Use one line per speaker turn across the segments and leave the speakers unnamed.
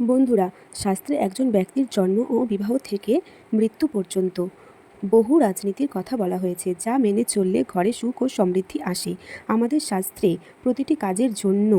বন্ধুরা, শাস্ত্রে একজন ব্যক্তির জন্ম ও বিবাহ থেকে মৃত্যু পর্যন্ত বহু রাজনীতির কথা বলা হয়েছে, যা মেনে চললে ঘরে সুখ ও সমৃদ্ধি আসে। আমাদের শাস্ত্রে প্রতিটি কাজের জন্য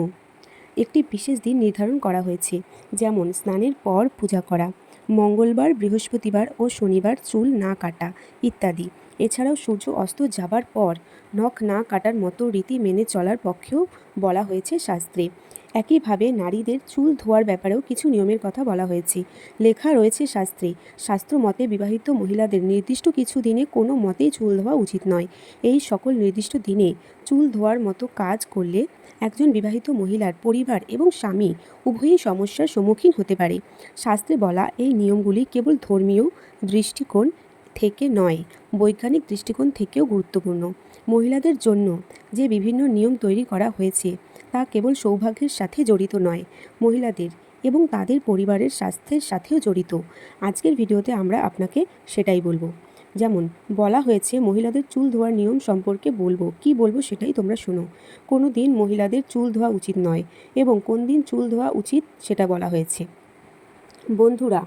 একটি বিশেষ দিন নির্ধারণ করা হয়েছে, যেমন স্নানের পর পূজা করা, মঙ্গলবার, বৃহস্পতিবার ও শনিবার চুল না কাটা ইত্যাদি। এছাড়াও সূর্য অস্ত যাবার পর নখ না কাটার মতো রীতি মেনে চলার পক্ষেও বলা হয়েছে শাস্ত্রে। একইভাবে নারীদের চুল ধোয়ার ব্যাপারেও কিছু নিয়মের কথা বলা হয়েছে। লেখা রয়েছে শাস্ত্রে শাস্ত্র মতে বিবাহিত মহিলাদের নির্দিষ্ট কিছু দিনে কোনো মতেই চুল ধোয়া উচিত নয়। এই সকল নির্দিষ্ট দিনে চুল ধোয়ার মতো কাজ করলে একজন বিবাহিত মহিলার পরিবার এবং স্বামী উভয়ই সমস্যার সম্মুখীন হতে পারে। শাস্ত্রে বলা এই নিয়মগুলি কেবল ধর্মীয় দৃষ্টিকোণ থেকে নয়, বৈজ্ঞানিক দৃষ্টিকোণ থেকেও গুরুত্বপূর্ণ। মহিলাদের জন্য যে বিভিন্ন নিয়ম তৈরি করা হয়েছে, তা কেবল সৌভাগ্যের সাথে জড়িত নয়, মহিলাদের এবং তাদের পরিবারের স্বাস্থ্যের সাথেও জড়িত। আজকের ভিডিওতে আমরা আপনাকে সেটাই বলব। যেমন, বলা হয়েছে, মহিলাদের চুল ধোয়ার নিয়ম সম্পর্কে বলব। কি বলব সেটাই তোমরা শোনো। কোনো দিন মহিলাদের চুল ধোয়া উচিত নয় এবং কোন দিন চুল ধোয়া উচিত সেটা বলা হয়েছে। বন্ধুরা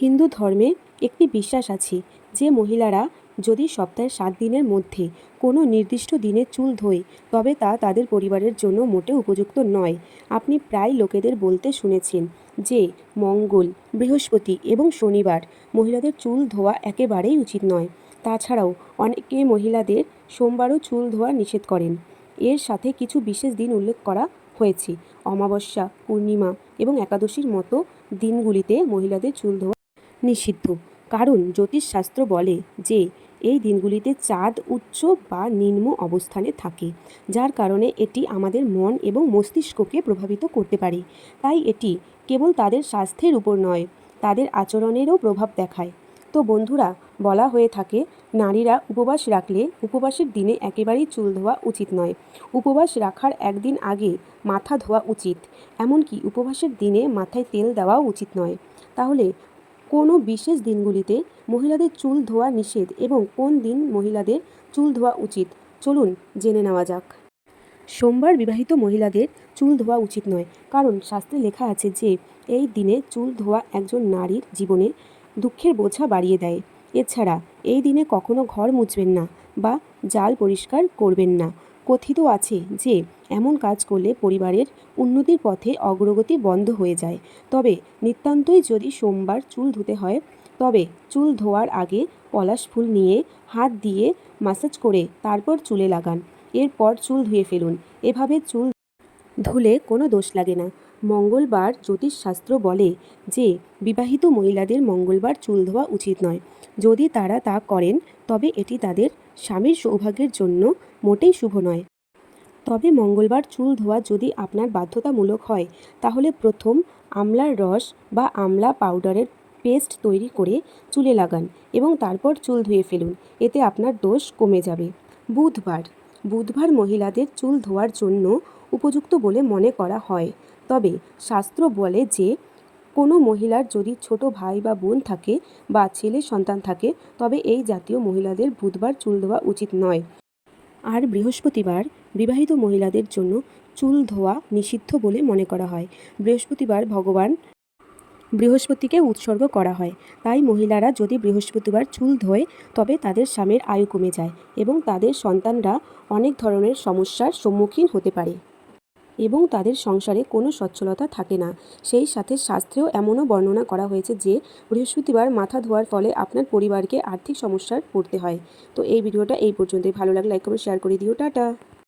হিন্দু ধর্মে একটি বিশ্বাস আছে যে মহিলারা যদি সপ্তাহের সাত দিনের মধ্যে কোনো নির্দিষ্ট দিনে চুল ধোয়, তবে তা তাদের পরিবারের জন্য মোটে উপযুক্ত নয়। আপনি প্রায় লোকেদের বলতে শুনেছেন যে মঙ্গল, বৃহস্পতি এবং শনিবার মহিলাদের চুল ধোয়া একেবারেই উচিত নয়। তাছাড়াও অনেকে মহিলাদের সোমবারও চুল ধোয়া নিষেধ করেন। এর সাথে কিছু বিশেষ দিন উল্লেখ করা হয়েছে। অমাবস্যা, পূর্ণিমা এবং একাদশীর মতো দিনগুলিতে মহিলাদের চুল ধোয়া নিষিদ্ধ। কারণ জ্যোতিষশাস্ত্র বলে যে, এই দিনগুলিতে চাঁদ উচ্চ বা নিম্ন অবস্থানে থাকে, যার কারণে এটি আমাদের মন এবং মস্তিষ্ককে প্রভাবিত করতে পারে। তাই এটি কেবল তাদের স্বাস্থ্যের উপর নয়, তাদের আচরণেরও প্রভাব দেখায়। তো বন্ধুরা, বলা হয়ে থাকে, নারীরা উপবাস রাখলে উপবাসের দিনে একেবারেই চুল ধোয়া উচিত নয়। উপবাস রাখার একদিন আগে মাথা ধোয়া উচিত। এমনকি উপবাসের দিনে মাথায় তেল দেওয়াও উচিত নয়। তাহলে কোনো বিশেষ দিনগুলিতে মহিলাদের চুল ধোয়া নিষেধ এবং কোন দিন মহিলাদের চুল ধোয়া উচিত? চলুন জেনে নেওয়া যাক। সোমবার বিবাহিত মহিলাদের চুল ধোয়া উচিত নয়, কারণ শাস্ত্রে লেখা আছে যে, এই দিনে চুল ধোয়া একজন নারীর জীবনে দুঃখের বোঝা বাড়িয়ে দেয়। এছাড়া, এই দিনে কখনো ঘর মুছবেন না বা জাল পরিষ্কার করবেন না। কথিত আছে যে, এমন কাজ করলে পরিবারের উন্নতির পথে অগ্রগতি বন্ধ হয়ে যায়। তবে নিতান্তই যদি সোমবার চুল ধুতে হয়, তবে চুল ধোয়ার আগে পলাশ ফুল নিয়ে হাত দিয়ে মাসাজ করে তারপর চুলে লাগান। এরপর চুল ধুয়ে ফেলুন। এভাবে চুল ধুলে কোনো দোষ লাগে না। মঙ্গলবার জ্যোতিষশাস্ত্র বলে যে, বিবাহিত মহিলাদের মঙ্গলবার চুল ধোয়া উচিত নয়। যদি তারা তা করেন, তবে এটি তাদের স্বামীর সৌভাগ্যের জন্য মোটেই শুভ নয়। তবে মঙ্গলবার চুল ধোয়া যদি আপনার বাধ্যতামূলক হয়, তাহলে প্রথম আমলার রস বা আমলা পাউডারের পেস্ট তৈরি করে চুলে লাগান এবং তারপর চুল ধুয়ে ফেলুন, এতে আপনার দোষ কমে যাবে। বুধবার বুধবার মহিলাদের চুল ধোয়ার জন্য উপযুক্ত বলে মনে করা হয়। তবে শাস্ত্র বলে যে কোনো মহিলার যদি ছোট ভাই বা বোন থাকে বা ছেলে সন্তান থাকে, তবে এই জাতীয় মহিলাদের বুধবার চুল ধোয়া উচিত নয়। আর বৃহস্পতিবার বিবাহিত মহিলাদের জন্য চুল ধোয়া নিষিদ্ধ বলে মনে করা হয়। বৃহস্পতিবার ভগবান বৃহস্পতিকে উৎসর্গ করা হয়। তাই মহিলারা যদি বৃহস্পতিবার চুল ধোয়, তবে তাদের স্বামীর আয়ু কমে যায় এবং তাদের সন্তানরা অনেক ধরনের সমস্যার সম্মুখীন হতে পারে। এবং তাদের সংসারে কোনো সচ্ছলতা থাকে না। সেই সাথে শাস্ত্রেও এমনও বর্ণনা করা হয়েছে যে, বৃহস্পতিবার মাথা ধোয়ার ফলে আপনার পরিবারকে আর্থিক সমস্যার পড়তে হয়। তো এই ভিডিওটা এই পর্যন্তই। ভালো লাগলে লাইক করে শেয়ার করে দিও। টাটা!